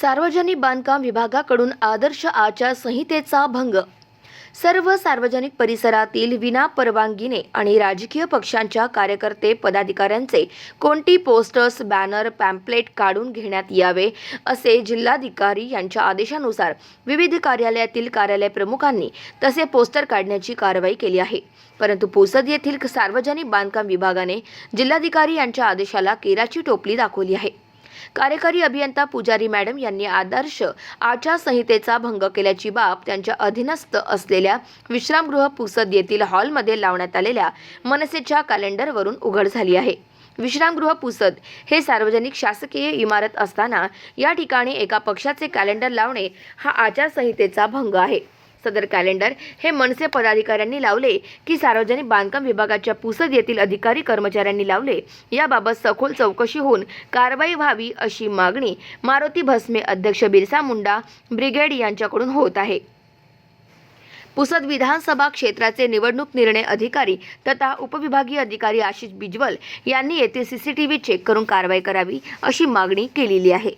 सार्वजनिक बांधकाम विभागाकडून आदर्श आचारसंहितेचा भंग. सर्व सार्वजनिक परिसरातील विना परवानगीने आणि राजकीय पक्षांच्या कार्यकर्ते पदाधिकाऱ्यांचे कोणती पोस्टर्स बॅनर पॅम्पलेट काढून घेण्यात यावे असे जिल्हाधिकारी यांच्या आदेशानुसार विविध कार्यालयातील कार्यालय प्रमुखांनी तसे पोस्टर काढण्याची कारवाई केली आहे. परंतु पुसद येथील सार्वजनिक बांधकाम विभागाने जिल्हाधिकारी यांच्या आदेशाला केराची टोपली दाखवली आहे. कार्यकारी अभियंता पुजारी मॅडम यांनी आदर्श आचारसंहितेचा भंग केल्याची बाब त्यांच्या अधीनस्थ असलेल्या विश्रामगृह पुसद येथील हॉलमध्ये लावण्यात आलेल्या मनसेच्या कॅलेंडरवरून उघड झाली आहे. विश्रामगृह पुसद हे सार्वजनिक शासकीय इमारत असताना या ठिकाणी एका पक्षाचे कॅलेंडर लावणे हा आचारसंहितेचा भंग आहे. सदर कॅलेंडर हे मनसे पदाधिकाऱ्यांनी लावले की सार्वजनिक बांधकाम विभागाच्या पुसद येथील अधिकारी कर्मचाऱ्यांनी लावले. याबाबत सखोल चौकशी होऊन कारवाई व्हावी अशी मागणी मारुती भस्मे अध्यक्ष बिरसा मुंडा ब्रिगेड यांच्याकडून होत आहे. पुसद विधानसभा क्षेत्राचे निवडणूक निर्णय अधिकारी तथा उपविभागीय अधिकारी आशिष बिजवल यांनी येथे सीसीटीव्ही चेक करून कारवाई करावी अशी मागणी केलेली आहे.